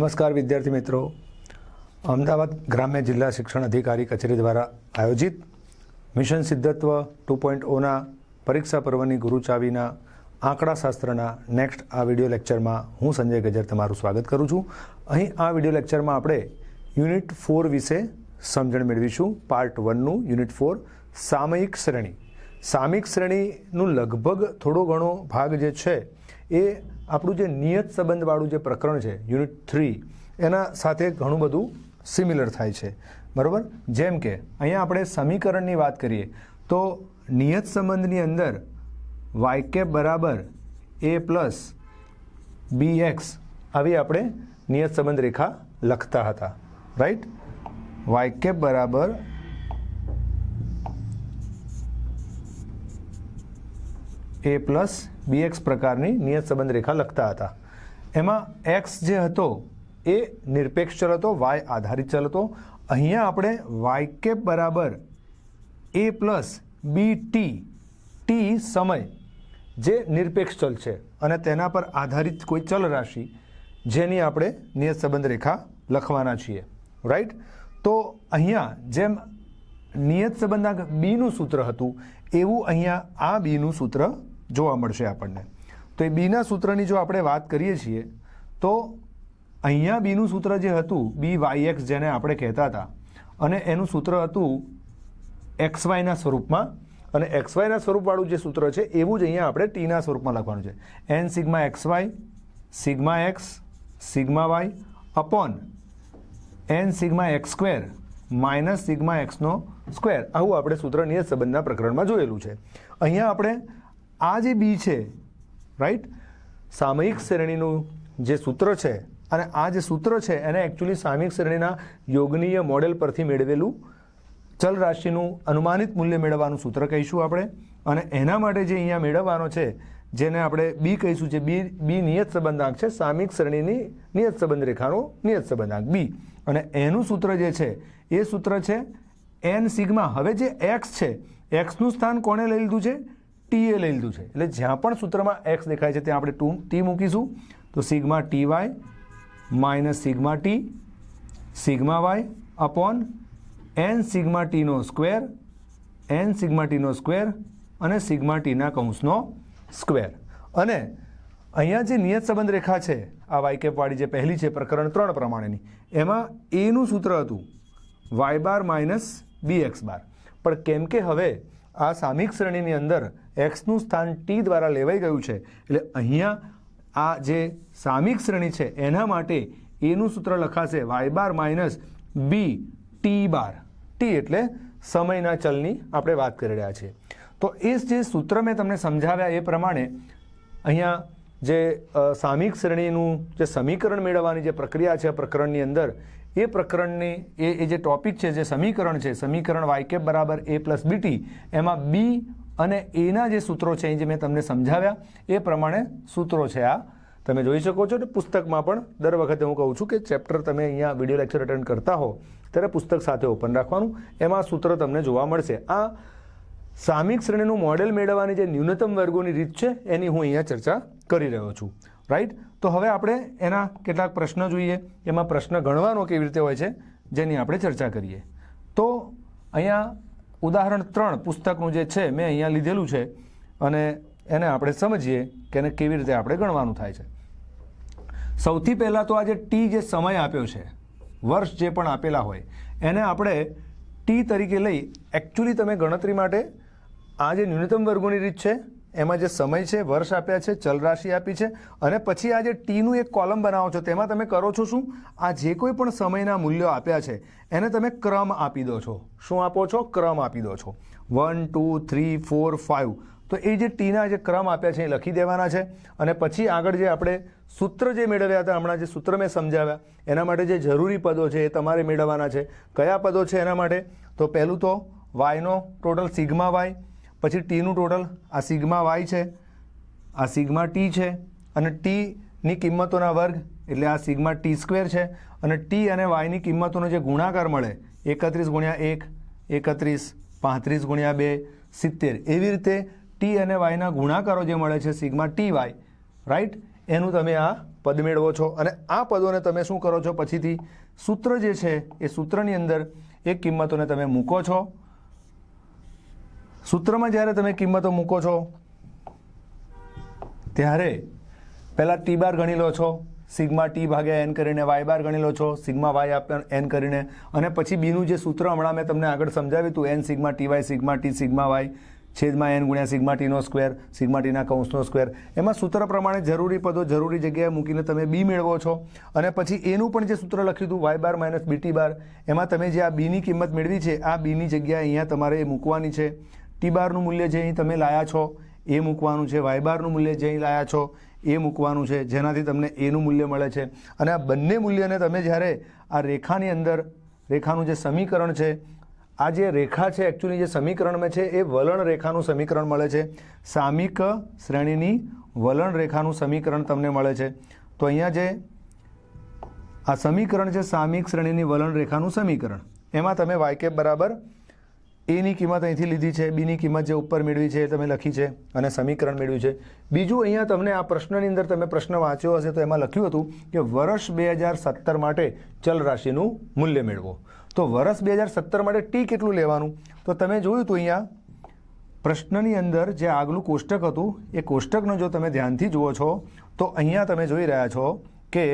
નમસ્કાર વિદ્યાર્થી મિત્રો. અમદાવાદ ગ્રામ્ય જિલ્લા શિક્ષણ અધિકારી કચેરી દ્વારા આયોજિત મિશન સિદ્ધત્વ ટુ પોઈન્ટ ઓના પરીક્ષા પર્વની ગુરુચાવીના આંકડાશાસ્ત્રના નેક્સ્ટ આ વીડિયો લેક્ચરમાં હું સંજય ગજર તમારું સ્વાગત કરું છું. અહીં આ વીડિયો લેક્ચરમાં આપણે યુનિટ ફોર વિશે સમજણ મેળવીશું. પાર્ટ વનનું યુનિટ ફોર સામયિક શ્રેણી. સામયિક શ્રેણીનું લગભગ થોડો ઘણો ભાગ જે છે એ આપણું જે નિયત સંબંધવાળું જે પ્રકરણ છે યુનિટ થ્રી એના સાથે ઘણું બધું સિમિલર થાય છે. બરાબર? જેમ કે, અહીંયા આપણે સમીકરણની વાત કરીએ, તો નિયત સંબંધની અંદર વાય કેપ બરાબર એ પ્લસ બી એક્સ આવી આપણે નિયત સંબંધ રેખા લખતા હતા. રાઈટ વાય કેપ બરાબર એ પ્લસ બી એક્સ પ્રકારની નિયત સંબંધ રેખા લખતા હતા. એમાં એક્સ જે હતો, એ નિરપેક્ષ ચલ હતો વાય આધારિત ચલ હતો. અહીંયા આપણે વાય કેપ બરાબર A plus B T T સમય, જે નિરપેક્ષ ચલ છે અને તેના પર આધારિત કોઈ ચલ રાશિ, જેની આપણે નિયત સંબંધ રેખા લખવાના છીએ. રાઈટ તો અહીંયા જેમ નિયત સંબંધાંક બીનું સૂત્ર હતું, એવું અહીંયા આ બીનું સૂત્ર જોવા મળશે આપણને. તો એ બીના સૂત્રની જો આપણે વાત કરીએ છીએ, તો અહીંયા બીનું સૂત્ર જે હતું બી વાય એક્સ જેને આપણે કહેતા હતા, અને એનું સૂત્ર હતું એક્સ વાયના સ્વરૂપમાં, અને એક્સ વાયના સ્વરૂપવાળું જે સૂત્ર છે, એવું જ અહીંયા આપણે ટીના સ્વરૂપમાં લખવાનું છે. N sigma X Y sigma X sigma Y upon N sigma X square, minus sigma એક્સનો square. આવું આપણે સૂત્ર નિયત સંબંધના પ્રકરણમાં જોયેલું છે. અહીંયા આપણે આ જે બી છે રાઈટ સામયિક શ્રેણીનું જે સૂત્ર છે અને આ જે સૂત્ર છે, એને એકચ્યુઅલી સામયિક શ્રેણીના યોગનીય મોડેલ પરથી મેળવેલું ચલ રાશિનું અનુમાનિત મૂલ્ય મેળવવાનું સૂત્ર કહીશું આપણે. અને એના માટે જે અહીંયા મેળવવાનો છે, જેને આપણે બી કહીશું જે બી બી નિયત સંબંધાંક છે, સામયિક શ્રેણીની નિયત સંબંધ રેખાનો નિયત સંબંધાંક, બી. અને એનું સૂત્ર જે છે, એ સૂત્ર છે, એન સિગ્મા. હવે જે એક્સ છે, એક્સનું સ્થાન કોણે લઈ લીધું છે? ટીએ લઈ લીધું છે. એટલે જ્યાં પણ સૂત્રમાં એક્સ દેખાય છે, ત્યાં આપણે ટુ ટી મૂકીશું. તો sigma T Y minus sigma T sigma Y upon N sigma ટીનો square N sigma ટીનો સ્ક્વેર અને સિગ્મા ટીના કૌંસનો સ્ક્વેર. અને અહીંયા જે નિયત સંબંધ રેખા છે, આ વાયકેપવાળી જે પહેલી છે, પ્રકરણ ત્રણ પ્રમાણેની, એમાં એનું સૂત્ર હતું Y bar minus B X bar પણ કેમ કે હવે આ સામિક શ્રેણીની અંદર એક્સનું સ્થાન ટી દ્વારા લેવાઈ ગયું છે. એટલે અહીંયા આ જે સામિક શ્રેણી છે, એના માટે એનું સૂત્ર લખાશે Y bar minus B T bar T એટલે સમયના ચલની આપણે વાત કરી રહ્યા છીએ. તો એ જે સૂત્ર મેં તમને સમજાવ્યા એ પ્રમાણે અહીંયા જે સામિક શ્રેણીનું જે સમીકરણ મેળવવાની જે પ્રક્રિયા છે પ્રકરણની અંદર એ પ્રકરણની, એ એ જે ટોપિક છે, જે સમીકરણ છે, સમીકરણ વાયકેપ બરાબર એ પ્લસ બીટી એમાં બી અને એના જે સૂત્રો છે, એ જે મેં તમને સમજાવ્યા, એ પ્રમાણે સૂત્રો છે આ. તમે જોઈ શકો છો ને પુસ્તકમાં પણ દર વખતે હું કહું છું કે ચેપ્ટર તમે અહીંયા વીડિયો લેક્ચર અટેન્ડ કરતા હો, ત્યારે પુસ્તક સાથે ઓપન રાખવાનું, એમાં સૂત્ર તમને જોવા મળશે. આ સામિક શ્રેણીનું મોડેલ મેળવવાની જે ન્યૂનતમ વર્ગોની રીત છે, એની હું અહીંયા ચર્ચા કરી રહ્યો છું. રાઈટ તો હવે આપણે એના કેટલાક પ્રશ્ન જોઈએ. એમાં પ્રશ્ન ગણવાનો કેવી રીતે હોય છે, જેની આપણે ચર્ચા કરીએ. તો અહીંયા ઉદાહરણ ત્રણ પુસ્તકનું જે છે, મેં અહીંયા લીધેલું છે અને એને આપણે સમજીએ કે એને કેવી રીતે આપણે ગણવાનું થાય છે. સૌથી પહેલાં તો આ જે ટી જે સમય આપ્યો છે, વર્ષ જે પણ આપેલા હોય, એને આપણે ટી તરીકે લઈ એકચ્યુઅલી તમે ગણતરી માટે આ જે ન્યૂનતમ વર્ગોની રીત છે એમાં જે સમય છે, વર્ષ આપ્યા છે, ચલરાશિ આપી છે અને પછી આ જે ટીનું એક કોલમ બનાવો છો, તેમાં તમે કરો છો શું? આ જે કોઈ પણ સમયના મૂલ્યો આપ્યા છે, એને તમે ક્રમ આપી દો છો. શું આપો છો? ક્રમ આપી દો છો. One two three four five તો એ જે ટીના જે ક્રમ આપ્યા છે, એ લખી દેવાના છે. અને પછી આગળ જે આપણે સૂત્ર જે મેળવ્યા હતા, હમણાં જે સૂત્ર મેં સમજાવ્યા, એના માટે જે જરૂરી પદો છે, એ તમારે મેળવવાના છે. કયા પદો છે એના માટે? તો પહેલું તો વાયનો ટોટલ સિગ્મા વાય પછી ટીનું ટોટલ આ સિગ્મા વાય છે, આ સિગ્મા ટી છે, અને ટીની કિંમતોના વર્ગ એટલે આ સિગ્મા ટી સ્ક્વેર છે, અને ટી અને વાયની કિંમતોનો જે ગુણાકાર મળે, એકત્રીસ ગુણ્યા એક, એકત્રીસ, પાંત્રીસ ગુણ્યા બે, સિત્તેર. એવી રીતે ટી અને વાયના ગુણાકારો જે મળે છે સિગ્મા ટી વાય રાઈટ એનું તમે આ પદ મેળવો છો. અને આ પદોને તમે શું કરો છો? પછીથી સૂત્ર જે છે એ સૂત્રની અંદર એ કિંમતોને તમે મૂકો છો. સૂત્રમાં જ્યારે તમે કિંમતો મૂકો છો, ત્યારે પહેલાં ટી બાર ગણી લો છો, સિગ્મા ટી ભાગ્યા એન કરીને વાય બાર ગણી લો છો, સિગ્મા વાય આપ એન કરીને, અને પછી બીનું જે સૂત્ર હમણાં મેં તમને આગળ સમજાવ્યું હતું, N sigma T Y sigma T sigma Y છેદમાં એન ગુણ્યા સિગ્મા ટીનો સ્ક્વેર, સિગ્મા ટીના કૌંસનો સ્ક્વેર. એમાં સૂત્ર પ્રમાણે જરૂરી પદો જરૂરી જગ્યાએ મૂકીને તમે બી મેળવો છો. અને પછી એનું પણ જે સૂત્ર લખ્યું હતું, Y bar minus B T bar, એમાં તમે જે આ બીની કિંમત મેળવી છે, આ બીની જગ્યાએ અહીંયા તમારે એ મૂકવાની છે. ટી બારનું મૂલ્ય જે અહીં તમે લાયા છો, એ મૂકવાનું છે. વાય બારનું મૂલ્ય જે અહીં લાયા છો, એ મૂકવાનું છે. જેનાથી તમને એનું મૂલ્ય મળે છે. અને આ બંને મૂલ્યને તમે જ્યારે આ રેખાની અંદર, રેખાનું જે સમીકરણ છે, આ જે રેખા છે એકચ્યુઅલી જે સમીકરણમાં છે, એ વલણ રેખાનું સમીકરણ મળે છે. સામિક શ્રેણીની વલણ રેખાનું સમીકરણ તમને મળે છે. તો અહીંયા જે આ સમીકરણ છે, સામિક શ્રેણીની વલણ રેખાનું સમીકરણ. એમાં તમે વાયકેપ બરાબર એની કિંમત અહીંથી લીધી છે, બીની કિંમત જે ઉપર મેળવી છે એ તમે લખી છે અને સમીકરણ મેળવ્યું છે. બીજું અહીંયા તમને આ પ્રશ્નની અંદર તમે પ્રશ્ન વાંચ્યો હશે તો એમાં લખ્યું હતું કે વર્ષ બે હજાર સત્તર માટે ચલ રાશિનું મૂલ્ય મેળવો. તો વર્ષ બે હજાર સત્તર માટે ટી કેટલું લેવાનું? તો તમે જોયું હતું અહીંયા, પ્રશ્નની અંદર જે આગલું કોષ્ટક હતું, એ કોષ્ટકનો જો તમે ધ્યાનથી જુઓ છો, તો અહીંયા તમે જોઈ રહ્યા છો કે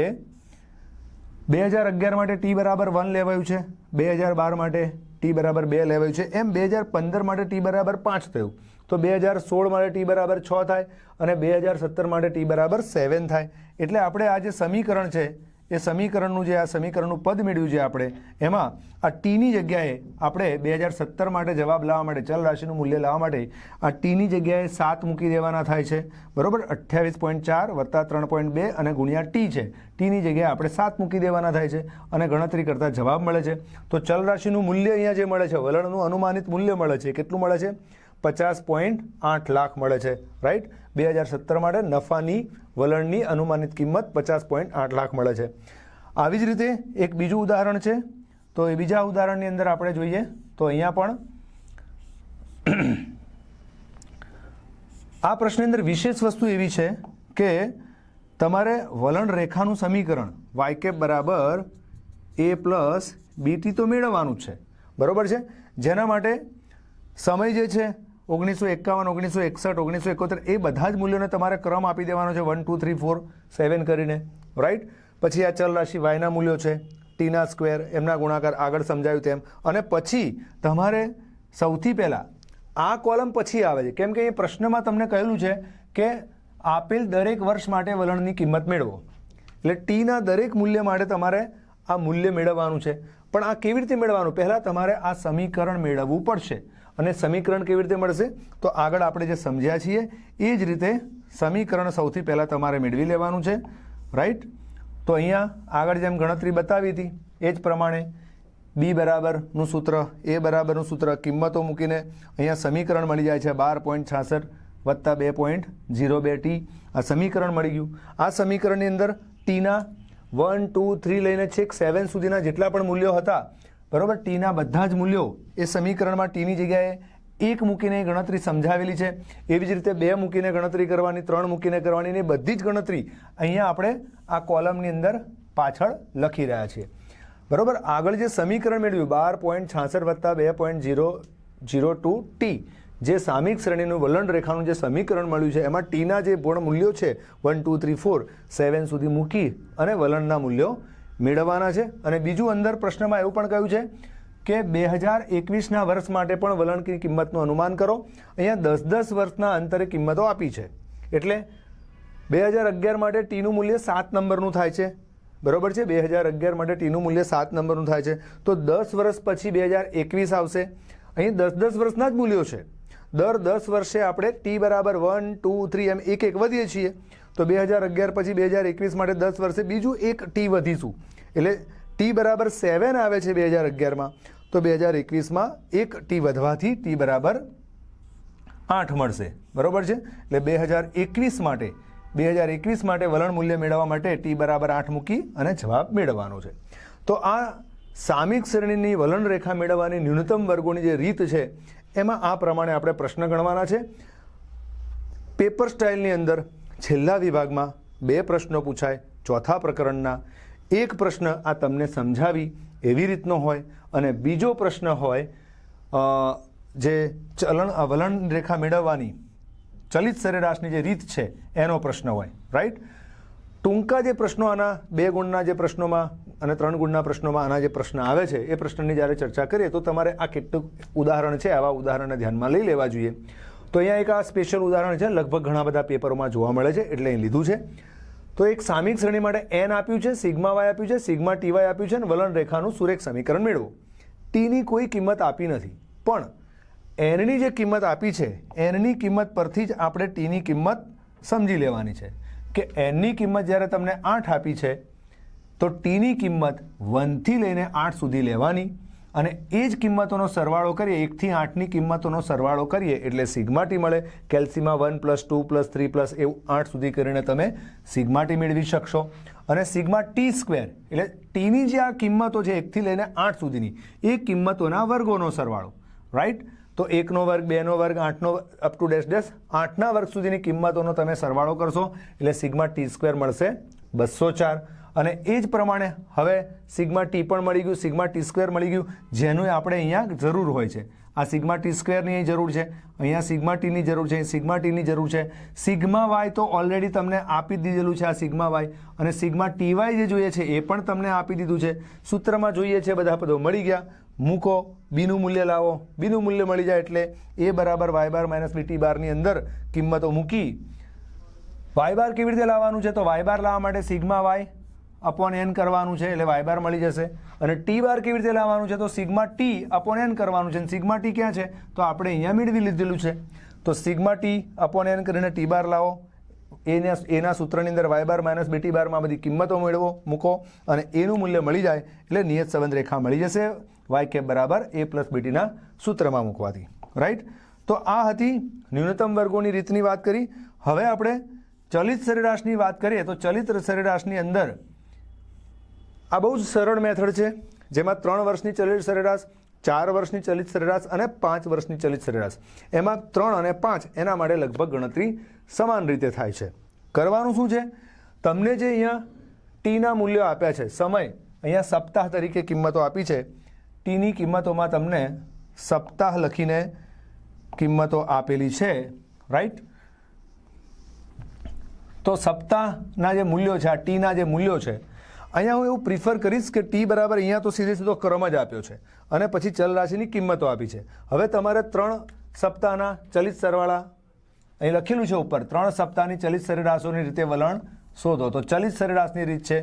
બે હજાર અગિયાર માટે ટી બરાબર વન લેવાયું છે, બે હજાર બાર માટે ટી બરાબર બે લેવાયું છે. એમ બે હજાર પંદર માટે ટી બરાબર પાંચ થયું. તો બે હજાર સોળ માટે ટી બરાબર છ થાય અને બે હજાર સત્તર માટે ટી બરાબર સેવન થાય. એટલે આપણે આ જે સમીકરણ છે એ સમીકરણનું જે આ સમીકરણનું પદ મેળવ્યું છે આપણે, એમાં આ ટીની જગ્યાએ આપણે બે હજાર સત્તર માટે જવાબ લાવવા માટે, ચલ રાશિનું મૂલ્ય લાવવા માટે, આ ટીની જગ્યાએ સાત મૂકી દેવાના થાય છે. બરાબર? અઠ્યાવીસ પોઈન્ટ ચાર વત્તા ત્રણ પોઈન્ટ બે અને ગુણ્યા ટી છે. ટીની જગ્યાએ આપણે સાત મૂકી દેવાના થાય છે અને ગણતરી કરતાં જવાબ મળે છે. તો ચલ રાશિનું મૂલ્ય અહીંયા જે મળે છે, વલણનું અનુમાનિત મૂલ્ય મળે છે. કેટલું મળે છે? પચાસ પોઈન્ટ આઠ લાખ મળે છે. રાઈટ? બે હજાર સત્તર માટે નફાની વલણની અનુમાનિત કિંમત પચાસ પોઈન્ટ આઠ લાખ મળે છે. આવી જ રીતે એક બીજું ઉદાહરણ છે. તો એ બીજા ઉદાહરણની અંદર આપણે જોઈએ તો અહીંયા પણ આ પ્રશ્નની અંદર વિશેષ વસ્તુ એવી છે કે તમારે વલણ રેખાનું સમીકરણ વાયકે બરાબર એ પ્લસ બીટી તો મેળવવાનું છે. બરાબર છે? જેના માટે સમય જે છે ઓગણીસો એકાવન, ઓગણીસો એકસઠ, ઓગણીસો એકોતેર, એ બધા જ મૂલ્યોને તમારે ક્રમ આપી દેવાનો છે. One, two, three, four, seven કરીને. રાઈટ પછી આ ચલ રાશિ વાયના મૂલ્યો છે. ટીના સ્ક્વેર એમના ગુણાકાર, આગળ સમજાયું તેમ. અને પછી તમારે સૌથી પહેલાં આ કોલમ પછી આવે છે. કેમ કે એ પ્રશ્નમાં તમને કહેલું છે કે આપેલ દરેક વર્ષ માટે વલણની કિંમત મેળવો. એટલે ટીના દરેક મૂલ્ય માટે તમારે આ મૂલ્ય મેળવવાનું છે. પણ આ કેવી રીતે મેળવવાનું? પહેલાં તમારે આ સમીકરણ મેળવવું પડશે. અને સમીકરણ કેવી રીતે મળશે? તો આગળ આપણે જે સમજ્યા છીએ, એ જ રીતે સમીકરણ સૌથી પહેલાં તમારે મેળવી લેવાનું છે રાઈટ તો અહીંયા આગળ જેમ ગણતરી બતાવી હતી, એ જ પ્રમાણે બી બરાબરનું સૂત્ર એ બરાબરનું સૂત્ર કિંમતો મૂકીને અહીંયા સમીકરણ મળી જાય છે બાર પોઈન્ટ છાસઠ વત્તા બે પોઈન્ટ ઝીરો બે ટી આ સમીકરણ મળી ગયું. આ સમીકરણની અંદર ટીના વન ટુ થ્રી લઈને છેક સેવન સુધીના જેટલા પણ મૂલ્યો હતા બરોબર? ટીના બધા જ મૂલ્યો એ સમીકરણમાં ટીની જગ્યાએ એક મૂકીને ગણતરી સમજાવેલી છે. એવી જ રીતે બે મૂકીને ગણતરી કરવાની, ત્રણ મૂકીને કરવાની ને બધી જ ગણતરી અહીંયા આપણે આ કોલમની અંદર પાછળ લખી રહ્યા છીએ. બરાબર? આગળ જે સમીકરણ મેળવ્યું, બાર પોઈન્ટ છાસઠ વત્તા બે point zero zero two T જે સામિક શ્રેણીનું વલણ રેખાનું જે સમીકરણ મળ્યું છે, એમાં ટીના જે પૂર્ણ મૂલ્યો છે one two three four seven સુધી મૂકી અને વલણના મૂલ્યો મેળવવાના છે. અને બીજું અંદર પ્રશ્નમાં એવું પણ કહ્યું છે કે બે હજાર એકવીસના વર્ષ માટે પણ વલણની કિંમતનું અનુમાન કરો. અહીંયા દસ દસ વર્ષના અંતરે કિંમતો આપી છે. એટલે બે હજાર અગિયાર માટે ટીનું મૂલ્ય સાત નંબરનું થાય છે. બરોબર છે? બે હજાર અગિયાર માટે ટીનું મૂલ્ય સાત નંબરનું થાય છે. તો દસ વર્ષ પછી બે હજાર એકવીસ આવશે. અહીં દસ દસ વર્ષના જ મૂલ્યો છે. દર દસ વર્ષે આપણે ટી બરાબર વન, ટુ, થ્રી એમ એક એક વધીએ છીએ. તો બે હજાર અગિયાર પછી બે હજાર એકવીસ માટે દસ વર્ષે બીજું એક ટી વધીશું. એટલે ટી બરાબર સેવન આવે છે બે હજાર અગિયારમાં. તો બે હજાર એકવીસમાં એક ટી વધવાથી ટી બરાબર આઠ મળશે. બરાબર છે? એટલે બે હજાર એકવીસ માટે, બે હજાર એકવીસ માટે વલણ મૂલ્ય મેળવવા માટે ટી બરાબર આઠ મૂકી અને જવાબ મેળવવાનો છે. તો આ સામિક શ્રેણીની વલણ રેખા મેળવવાની ન્યૂનતમ વર્ગોની જે રીત છે, એમાં આ પ્રમાણે આપણે પ્રશ્ન ગણવાના છે. પેપર સ્ટાઇલની અંદર છેલ્લા વિભાગમાં બે પ્રશ્નો પૂછાય, ચોથા પ્રકરણના. એક પ્રશ્ન આ તમને સમજાવી એવી રીતનો હોય અને બીજો પ્રશ્ન હોય જે ચલણ વલણ રેખા મેળવવાની ચલિત સરેરાશની જે રીત છે, એનો પ્રશ્ન હોય રાઈટ ટૂંકા જે પ્રશ્નો આના, બે ગુણના જે પ્રશ્નોમાં અને ત્રણ ગુણના પ્રશ્નોમાં આના જે પ્રશ્ન આવે છે, એ પ્રશ્નની જ્યારે ચર્ચા કરીએ તો તમારે આ કેટલું ઉદાહરણ છે, આવા ઉદાહરણને ધ્યાનમાં લઈ લેવા જોઈએ. તો અહીંયા એક આ સ્પેશિયલ ઉદાહરણ છે. લગભગ ઘણા બધા પેપરોમાં જોવા મળે છે. એટલે અહીં લીધું છે. તો એક સામિક શ્રેણી માટે એન આપ્યું છે, સિગ્મા વાય આપ્યું છે, સિગ્મા ટી વાય આપ્યું છે અને વલણ રેખાનું સુરેખ સમીકરણ મેળવો. ટીની કોઈ કિંમત આપી નથી. પણ એનની જે કિંમત આપી છે એનની કિંમત પરથી જ આપણે ટીની કિંમત સમજી લેવાની છે. કે એનની કિંમત જ્યારે તમને આઠ આપી છે, તો ટીની કિંમત વનથી લઈને આઠ સુધી લેવાની. અને એ જ કિંમતોનો સરવાળો કરીએ, એકથી આઠની કિંમતોનો સરવાળો કરીએ, એટલે સિગ્માટી મળે. કેલ્સીમાં one plus two plus three plus એવું આઠ સુધી કરીને તમે સિગ્માટી મેળવી શકશો. અને સિગ્મા ટી સ્ક્વેર, એટલે ટીની જે આ કિંમતો છે, એકથી લઈને આઠ સુધીની, એ કિંમતોના વર્ગોનો સરવાળો. રાઈટ તો એકનો વર્ગ, બેનો વર્ગ, આઠનો અપ ટુ ડેશ ડેશ આઠના વર્ગ સુધીની કિંમતોનો તમે સરવાળો કરશો, એટલે સિગ્મા ટી સ્ક્વેર મળશે બસો ચાર. અને એ જ પ્રમાણે હવે સિગ્મા ટી પણ મળી ગયું, સિગ્મા ટી સ્ક્વેર મળી ગયું, જેનું આપણે અહીંયા જરૂર હોય છે. આ સિગ્મા ટી સ્ક્વેરની અહીં જરૂર છે, અહીંયા સિગ્મા ટીની જરૂર છે સિગ્મા ટીની જરૂર છે. સિગ્મા વાય તો ઓલરેડી તમને આપી દીધેલું છે આ સિગ્મા વાય, અને સિગ્મા ટી વાય જે જોઈએ છે એ પણ તમને આપી દીધું છે. સૂત્રમાં જોઈએ છે બધા પદો મળી ગયા. મૂકો, બીનું મૂલ્ય લાવો. બીનું મૂલ્ય મળી જાય એટલે એ બરાબર વાય બાર માઇનસ બીટી બારની અંદર કિંમતો મૂકી. વાય બાર કેવી રીતે લાવવાનું છે? તો વાય બાર લાવવા માટે સિગ્મા વાય અપોન એન કરવાનું છે, એટલે વાય બાર મળી જશે. અને ટી બાર કેવી રીતે લાવવાનું છે, તો સિગ્મા ટી અપોન એન કરવાનું છે. અને સિગ્મા ટી ક્યાં છે? તો આપણે અહીંયા મેળવી લીધેલું છે. તો સિગ્મા ટી અપોન એન કરીને ટી બાર લાવો. એના એના સૂત્રની અંદર વાય બાર માઇનસ બીટી બારમાં બધી કિંમતો મેળવો, મૂકો. અને એનું મૂલ્ય મળી જાય, એટલે નિયત સંબંધ રેખા મળી જશે વાય કેપ બરાબર એ પ્લસ બીટીના સૂત્રમાં મૂકવાથી. રાઈટ તો આ હતી ન્યૂનતમ વર્ગોની રીતની વાત કરી. હવે આપણે ચલિત સરેરાશની વાત કરીએ, તો ચલિત સરેરાશની અંદર આ બહુ જ સરળ મેથડ છે, જેમાં ત્રણ વર્ષની ચલિત સરેરાશ, ચાર વર્ષની ચલિત સરેરાશ અને પાંચ વર્ષની ચલિત સરેરાશ. એમાં ત્રણ અને પાંચ એના માટે લગભગ ગણતરી સમાન રીતે થાય છે. કરવાનું શું છે? તમને જે અહીંયા ટીના મૂલ્યો આપ્યા છે, સમય, અહીંયા સપ્તાહ તરીકે કિંમતો આપી છે ટીની કિંમતોમાં તમને સપ્તાહ લખીને કિંમતો આપેલી છે રાઈટ તો સપ્તાહના જે મૂલ્યો છે, આ ટીના જે મૂલ્યો છે અહીંયા હું એવું પ્રિફર કરીશ કે ટી બરાબર અહીંયા તો સીધે સીધો ક્રમ જ આપ્યો છે. અને પછી ચલ રાશિની કિંમતો આપી છે. હવે તમારે ત્રણ સપ્તાહના ચલિત સરવાળા, અહીં લખેલું છે ઉપર, ત્રણ સપ્તાહની ચલિત સરેરાશોની રીતે વલણ શોધો. તો ચલિત સરેરાશની રીત છે,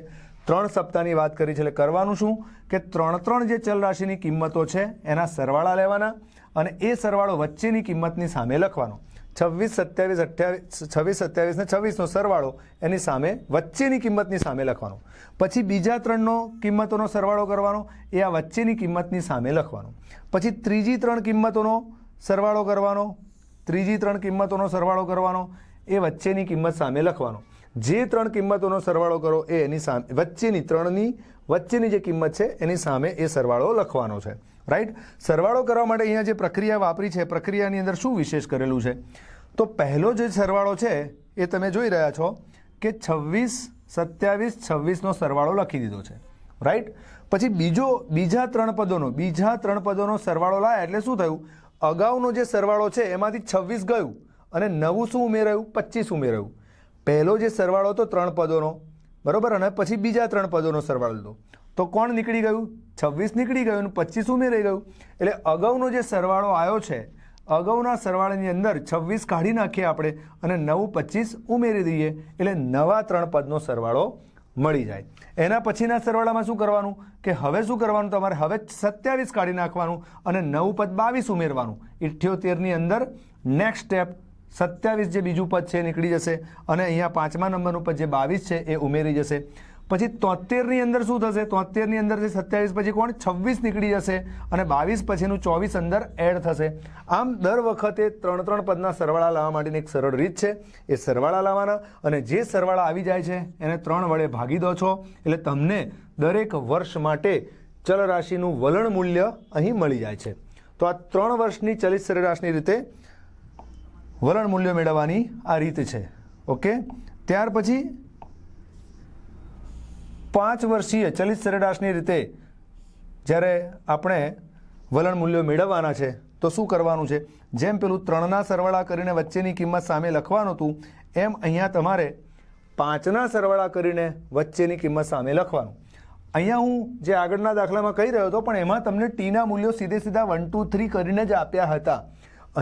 ત્રણ સપ્તાહની વાત કરી છે, એટલે કરવાનું શું? કે ત્રણ ત્રણ જે ચલ રાશિની કિંમતો છે, એના સરવાળા લેવાના અને એ સરવાળો વચ્ચેની કિંમતની સામે લખવાનો. છવ્વીસ, સત્યાવીસ, અઠ્યાવીસ, છવ્વીસ, સત્યાવીસ ને છવ્વીસનો સરવાળો એની સામે વચ્ચેની કિંમતની સામે લખવાનો. પછી બીજા ત્રણનો કિંમતોનો સરવાળો કરવાનો, એ આ વચ્ચેની કિંમતની સામે લખવાનો. પછી ત્રીજી ત્રણ કિંમતોનો સરવાળો કરવાનો, ત્રીજી ત્રણ કિંમતોનો સરવાળો કરવાનો, એ વચ્ચેની કિંમત સામે લખવાનો. જે ત્રણ કિંમતોનો સરવાળો કરો એ એની સામે, વચ્ચેની ત્રણની વચ્ચેની જે કિંમત છે એની સામે એ સરવાળો લખવાનો છે. રાઈટ સરવાળો કરવા માટે અહીંયા જે પ્રક્રિયા વાપરી છે, પ્રક્રિયાની અંદર શું વિશેષ કરેલું છે? તો પહેલો જે સરવાળો છે, એ તમે જોઈ રહ્યા છો કે છવ્વીસ, સત્યાવીસ, છવ્વીસનો સરવાળો લખી દીધો છે. રાઈટ પછી બીજો, બીજા ત્રણ પદોનો, બીજા ત્રણ પદોનો સરવાળો લાયા એટલે શું થયું? અગાઉનો જે સરવાળો છે, એમાંથી છવ્વીસ ગયું અને નવું શું ઉમેરાયું? પચીસ ઉમેરાયું. પહેલો જે સરવાળો હતો ત્રણ પદોનો, બરોબર? અને પછી બીજા ત્રણ પદોનો સરવાળો લીધો. તો કોણ નીકળી ગયું? છવ્વીસ નીકળી ગયું અને પચીસ ઉમેરાઈ ગયું. એટલે અગાઉનો જે સરવાળો આવ્યો છે, અગાઉના સરવાળાની અંદર છવ્વીસ કાઢી નાખીએ આપણે અને નવું પચીસ ઉમેરી દઈએ, એટલે નવા ત્રણ પદનો સરવાળો મળી જાય. એના પછીના સરવાળામાં શું કરવાનું? કે હવે શું કરવાનું તમારે? હવે સત્યાવીસ કાઢી નાખવાનું અને નવું પદ બાવીસ ઉમેરવાનું. ઇઠ્યોતેરની અંદર નેક્સ્ટ સ્ટેપ સત્યાવીસ જે બીજું પદ છે નીકળી જશે અને અહીંયા પાંચમા નંબરનું પદ જે બાવીસ છે એ ઉમેરી જશે. પછી તોતેરની અંદર શું થશે? તોતેરની અંદર જે સત્યાવીસ પછી કોણ? છવ્વીસ નીકળી જશે અને બાવીસ પછીનું ચોવીસ અંદર એડ થશે. આમ દર વખતે ત્રણ ત્રણ પદના સરવાળા લાવવા માટેની એક સરળ રીત છે. એ સરવાળા લાવવાના અને જે સરવાળા આવી જાય છે, એને ત્રણ વડે ભાગી દો છો. એટલે તમને દરેક વર્ષ માટે ચલ રાશિનું વલણ મૂલ્ય અહીં મળી જાય છે. તો આ ત્રણ વર્ષની ચલિત સરેરાશની રીતે વલણ મૂલ્ય મેળવવાની આ રીત છે. ઓકે? ત્યાર પછી પાંચ વર્ષીય ચલિત સરેરાશની રીતે જ્યારે આપણે વલણ મૂલ્યો મેળવવાના છે, તો શું કરવાનું છે? જેમ પેલું ત્રણના સરવાળા કરીને વચ્ચેની કિંમત સામે લખવાનું હતું, એમ અહીંયા તમારે પાંચના સરવાળા કરીને વચ્ચેની કિંમત સામે લખવાનું. અહીંયા હું જે આગળના દાખલામાં કહી રહ્યો હતો, પણ એમાં તમને ટીના મૂલ્યો સીધે સીધા વન ટુ થ્રી કરીને જ આપ્યા હતા.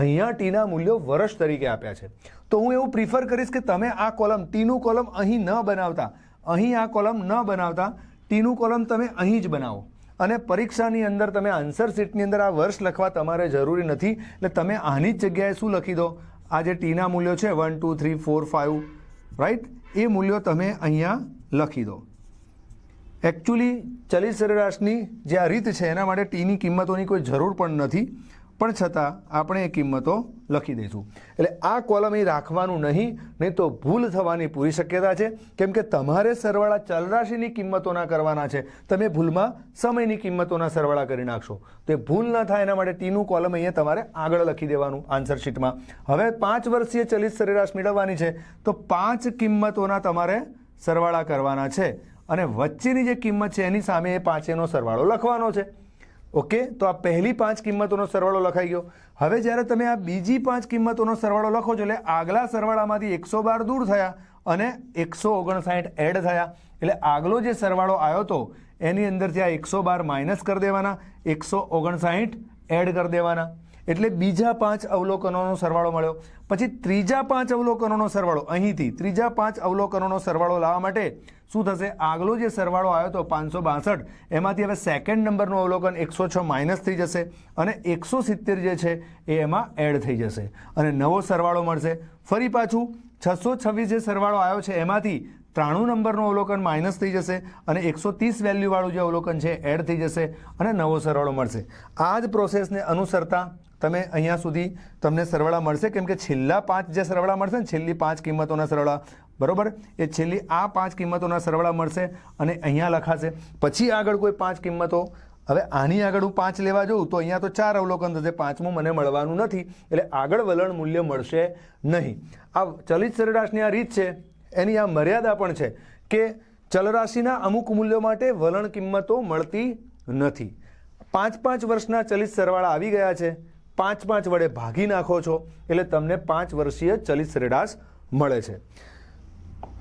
અહીંયા ટીના મૂલ્યો વર્ષ તરીકે આપ્યા છે. તો હું એવું પ્રિફર કરીશ કે તમે આ કોલમ ટીનું કોલમ અહીં ન બનાવતા. અહીં આ કોલમ ન બનાવતા, ટીનું કોલમ તમે અહીં જ બનાવો. અને પરીક્ષાની અંદર તમે આન્સર શીટની અંદર આ વર્ષ લખવા તમારે જરૂરી નથી. એટલે તમે આની જ જગ્યાએ શું લખી દો? આ જે ટીના મૂલ્યો છે one two three four five right એ મૂલ્યો તમે અહીંયા લખી દો. એકચ્યુઅલી ચલિત સરેરાશની જે આ રીત છે, એના માટે ટીની કિંમતોની કોઈ જરૂર પણ નથી. પણ છતાં આપણે એ કિંમતો લખી દઈશું. એટલે આ કોલમ એ રાખવાનું નહીં નહીં તો ભૂલ થવાની પૂરી શક્યતા છે. કેમ કે તમારે સરવાળા ચલરાશિની કિંમતોના કરવાના છે. તમે ભૂલમાં સમયની કિંમતોના સરવાળા કરી નાખશો. તો એ ભૂલ ન થાય એના માટે ટીનું કોલમ અહીંયા તમારે આગળ લખી દેવાનું આન્સર શીટમાં હવે પાંચ વર્ષીય ચલિત સરેરાશ મેળવવાની છે. તો પાંચ કિંમતોના તમારે સરવાળા કરવાના છે. અને વચ્ચેની જે કિંમત છે એની સામે એ પાંચેનો સરવાળો લખવાનો છે. ઓકે? તો આ પહેલી પાંચ કિંમતોનો સરવાળો લખાઈ ગયો. હવે જ્યારે તમે આ બીજી પાંચ કિંમતોનો સરવાળો લખો છો, એટલે આગલા સરવાળામાંથી એકસો બાર દૂર થયા અને એકસો ઓગણસાઠ એડ થયા. એટલે આગલો જે સરવાળો આવ્યો હતો એની અંદરથી આ એકસો બાર માઇનસ કરી દેવાના, એકસો ઓગણસાઠ એડ કરી દેવાના. એટલે બીજા પાંચ અવલોકનોનો સરવાળો મળ્યો. પછી ત્રીજા પાંચ અવલોકનોનો સરવાળો અહીંથી, ત્રીજા પાંચ અવલોકનોનો સરવાળો લાવવા માટે શું થશે? આગલો જે સરવાળો આવ્યો હતો પાંચસો બાસઠ, એમાંથી હવે સેકન્ડ નંબરનું અવલોકન એકસો છ માઇનસ થઈ જશે અને એકસો સિત્તેર જે છે એ એમાં એડ થઈ જશે. અને નવો સરવાળો મળશે. ફરી પાછું છસો છવ્વીસ જે સરવાળો આવ્યો છે એમાંથી ત્રાણું નંબરનું અવલોકન માઇનસ થઈ જશે અને એકસો ત્રીસ વેલ્યુવાળું જે અવલોકન છે એડ થઈ જશે અને નવો સરવાળો મળશે. આ જ પ્રોસેસને અનુસરતા તમે અહીંયા સુધી તમને સરવાળા મળશે? કેમ કે છેલ્લા પાંચ જે સરવાળા મળશે ને, છેલ્લી પાંચ કિંમતોના સરવાળા. બરોબર? એ છેલ્લી આ પાંચ કિંમતોના સરવાળા મળશે અને અહીંયા લખાશે. પછી આગળ કોઈ પાંચ કિંમતો. હવે આની આગળ હું પાંચ લેવા જાઉં તો અહીંયા તો ચાર અવલોકન થશે. પાંચમું મને મળવાનું નથી. એટલે આગળ વલણ મૂલ્ય મળશે નહીં. આ ચલિત સરેરાશની આ રીત છે. એની આ મર્યાદા પણ છે કે ચલરાશિના અમુક મૂલ્યો માટે વલણ કિંમતો મળતી નથી. પાંચ પાંચ વર્ષના ચલિત સરવાળા આવી ગયા છે. પાંચ પાંચ વડે ભાગી નાખો છો, એટલે તમને પાંચ વર્ષીય ચલિત સરેરાશ મળે છે.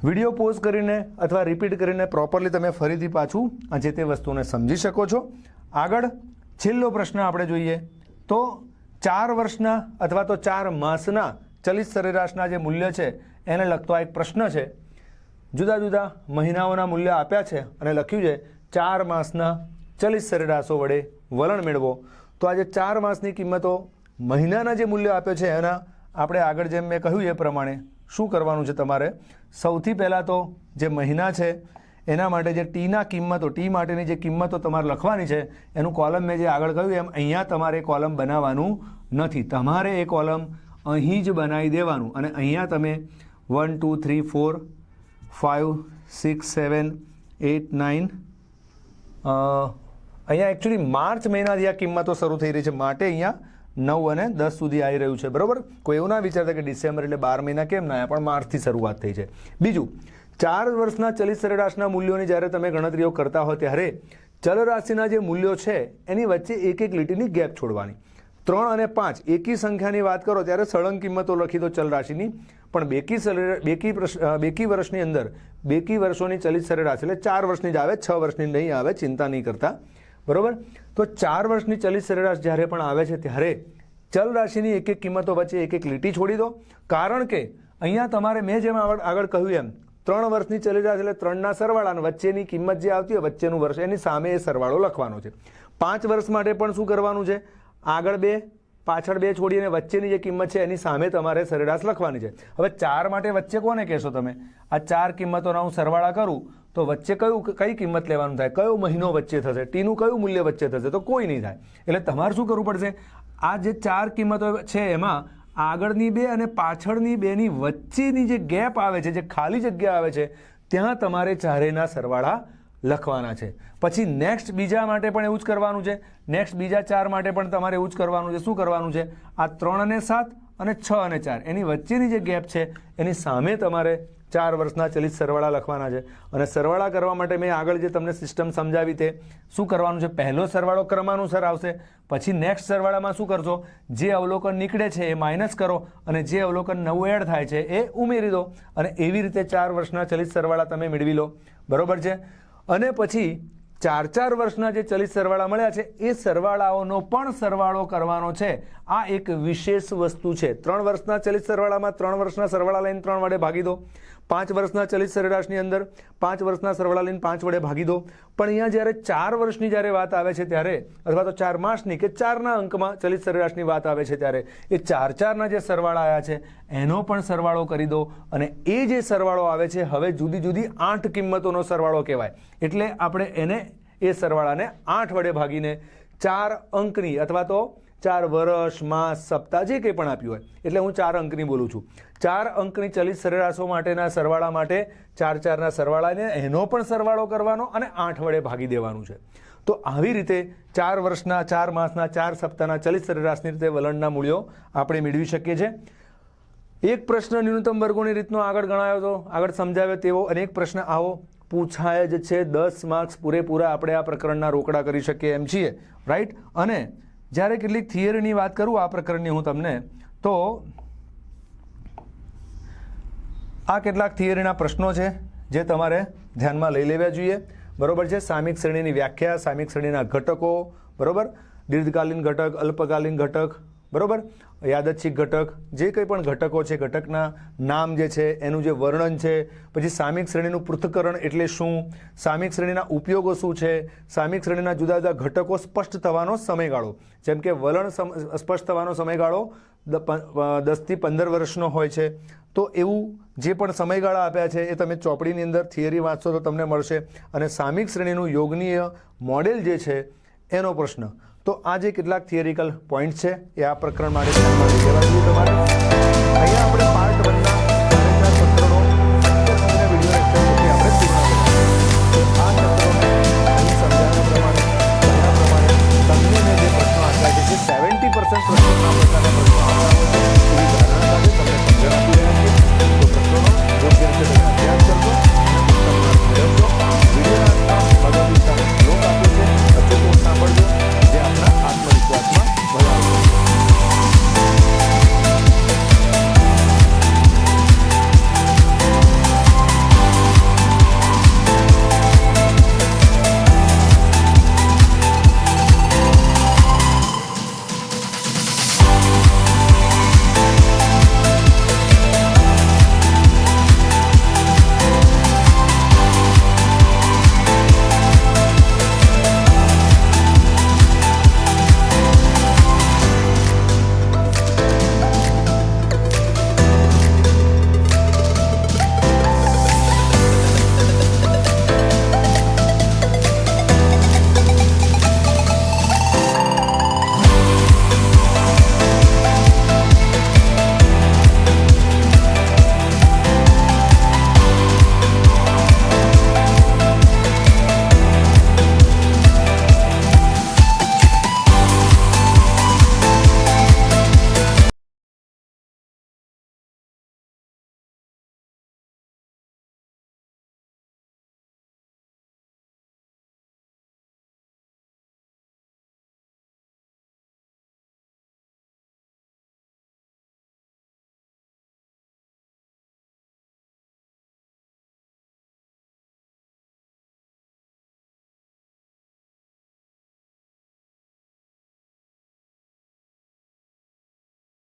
વીડિયો પોઝ કરીને અથવા રિપીટ કરીને પ્રોપરલી તમે ફરીથી પાછું જે તે વસ્તુને સમજી શકો છો. આગળ છેલ્લો પ્રશ્ન આપણે જોઈએ. તો ચાર વર્ષના અથવા તો ચાર માસના ચલિત સરેરાશના જે મૂલ્ય છે, એને લગતો આ એક પ્રશ્ન છે. જુદા જુદા મહિનાઓના મૂલ્ય આપ્યા છે અને લખ્યું છે, ચાર માસના ચલિત સરેરાશો વડે વલણ મેળવો. તો આજે ચાર માસની કિંમતો મહિનાના જે મૂલ્ય આપ્યો છે એના આપણે આગળ જેમ મેં કહ્યું એ પ્રમાણે શું કરવાનું છે તમારે? સૌથી પહેલાં તો જે મહિના છે, એના માટે જે ટીના કિંમતો, ટી માટેની જે કિંમતો તમારે લખવાની છે, એનું કોલમ મેં જે આગળ કહ્યું એમ અહીંયા તમારે કોલમ બનાવવાનું નથી. તમારે એ કોલમ અહીં જ બનાવી દેવાનું અને અહીંયા તમે one, two, three, four five six, seven, eight nine અહીંયા એકચ્યુઅલી માર્ચ મહિનાથી આ કિંમતો શરૂ થઈ રહી છે. માટે અહીંયા નવ અને દસ સુધી આવી રહ્યું છે. બરોબર? કોઈ એવું ના વિચારતા કે ડિસેમ્બર એટલે બાર મહિના કેમ ના, પણ માર્ચથી શરૂઆત થઈ છે. બીજું, ચાર વર્ષના ચલિત સરેરાશના મૂલ્યોની જ્યારે તમે ગણતરીઓ કરતા હો ત્યારે ચલરાશિના જે મૂલ્યો છે, એની વચ્ચે એક એક લીટીની ગેપ છોડવાની. ત્રણ અને પાંચ, એકી સંખ્યાની વાત કરો ત્યારે સળંગ કિંમતો લખી દો ચલરાશિની. પણ બેકી બેકી બેકી વર્ષની અંદર બેકી વર્ષોની ચલિત સરેરાશ એટલે ચાર વર્ષની જ આવે, છ વર્ષની નહીં આવે, ચિંતા નહીં કરતા. બરોબર? તો ચાર વર્ષની ચલિત સરેરાશ જ્યારે પણ આવે છે ત્યારે ચલ રાશિની એક એક કિંમતો વચ્ચે એક એક લીટી છોડી દો. કારણ કે અહીંયા તમારે મેં જેમ આગળ કહ્યું એમ, ત્રણ વર્ષની ચલિત રાશિ એટલે ત્રણના સરવાળા અને વચ્ચેની કિંમત જે આવતી હોય વચ્ચેનું વર્ષ, એની સામે એ સરવાળો લખવાનો છે. પાંચ વર્ષ માટે પણ શું કરવાનું છે? આગળ બે, પાછળ બે છોડી અને વચ્ચેની જે કિંમત છે એની સામે તમારે સરેરાશ લખવાની છે. હવે ચાર માટે વચ્ચે કોને કહેશો તમે? આ ચાર કિંમતોના હું સરવાળા કરું તો વચ્ચે કયું કઈ કિંમત લેવાનું થાય? કયો મહિનો વચ્ચે થશે? ટીનું કયું મૂલ્ય વચ્ચે થશે? તો કોઈ નહીં થાય. એટલે તમારે શું કરવું પડશે? આ જે ચાર કિંમતો છે એમાં આગળની બે અને પાછળની બેની વચ્ચેની જે ગેપ આવે છે, જે ખાલી જગ્યા આવે છે, ત્યાં તમારે ચારેયના સરવાળા લખવાના છે. પછી નેક્સ્ટ બીજા માટે પણ એવું જ કરવાનું છે. નેક્સ્ટ બીજા ચાર માટે પણ તમારે એવું જ કરવાનું છે. શું કરવાનું છે? આ ત્રણ અને સાત અને છ અને ચાર. એની વચ્ચેની જે ગેપ છે, એની સામે તમારે ચાર વર્ષના ચલિત સરવાળા લખવાના છે. અને સરવાળા કરવા માટે મેં આગળ જે તમને સિસ્ટમ સમજાવી તે, શું કરવાનું છે? પહેલો સરવાળો ક્રમાનુસાર આવશે, પછી નેક્સ્ટ સરવાળામાં શું કરશો? જે અવલોકન નીકળે છે એ માઇનસ કરો અને જે અવલોકન નવું એડ થાય છે એ ઉમેરી દો અને એવી રીતે ચાર વર્ષના ચલિત સરવાળા તમે મેળવી લો. બરોબર છે? અને પછી ચાર ચાર વર્ષના જે ચલિત સરવાળા મળ્યા છે, એ સરવાળાઓનો પણ સરવાળો કરવાનો છે. આ એક વિશેષ વસ્તુ છે. ત્રણ વર્ષના ચલિત સરવાળામાં ત્રણ વર્ષના સરવાળા લઈને ત્રણ વડે ભાગી દો. પાંચ વર્ષના ચલિત સરેરાશની અંદર, પાંચ વર્ષના સરવાળા લઈને પાંચ વડે ભાગી દો. પણ અહીંયા જ્યારે ચાર વર્ષની જ્યારે વાત આવે છે ત્યારે, અથવા તો ચાર માસની કે ચારના અંકમાં ચલિત સરેરાશની વાત આવે છે ત્યારે, એ ચાર ચારના જે સરવાળા આવ્યા છે, એનો પણ સરવાળો કરી દો. અને એ જે સરવાળો આવે છે, હવે જુદી જુદી આઠ કિંમતોનો સરવાળો કહેવાય. એટલે આપણે એને, એ સરવાળાને આઠ વડે ભાગીને ચાર અંકની, અથવા તો ચાર વર્ષ, માસ, સપ્તાહ, જે કંઈ પણ આપ્યું હોય, એટલે હું ચાર અંકની બોલું છું. ચાર અંકની ચલિત સરેરાશો માટેના સરવાળા માટે ચાર ચારના સરવાળાને એનો પણ સરવાળો કરવાનો અને આઠ વડે ભાગી દેવાનું છે. તો આવી રીતે ચાર વર્ષના, ચાર માસના, ચાર સપ્તાહના ચલિત સરેરાશની રીતે વલણના મૂલ્યો આપણે મેળવી શકીએ છીએ. એક પ્રશ્ન ન્યૂનતમ વર્ગોની રીતનો આગળ ગણાયો હતો આગળ સમજાવ્યો તેવો અનેક પ્રશ્ન આવો. પૂછાય જ છે, દસ માર્ક્સ પૂરેપૂરા આપણે આ પ્રકરણના રોકડા કરી શકીએ એમ છીએ રાઈટ અને જ્યારે કેટલીક થિયરીની વાત કરું આ પ્રકરણની હું તમને, તો આ કેટલાક થિયરીના પ્રશ્નો છે જે તમારે ધ્યાનમાં લઈ લેવા જોઈએ. બરોબર છે? સામિક શ્રેણીની વ્યાખ્યા સામિક શ્રેણીના ઘટકો, બરોબર? દીર્ઘકાલીન ઘટક, અલ્પકાલીન ઘટક, બરોબર? યાદચ્છિક ઘટક, જે કંઈ પણ ઘટકો છે, ઘટકના નામ જે છે, એનું જે વર્ણન છે, પછી સામિક શ્રેણીનું પૃથ્થકરણ એટલે શું? સામિક શ્રેણીના ઉપયોગો શું છે? સામિક શ્રેણીના જુદા જુદા ઘટકો સ્પષ્ટ થવાનો સમયગાળો. જેમ કે વલણ સ્પષ્ટ થવાનો સમયગાળો દસથી પંદર વર્ષનો હોય છે, તો એવું જે પણ સમયગાળા આપ્યા છે એ તમે ચોપડીની અંદર થિયરી વાંચશો તો તમને મળશે. અને સામિક શ્રેણીનું યોગનીય મોડેલ જે છે, એનો પ્રશ્ન. તો આ જે કેટલાક થિયરિકલ પોઈન્ટ છે, એ આ પ્રકરણ માટે ધ્યાનમાં અહીંયા આપણે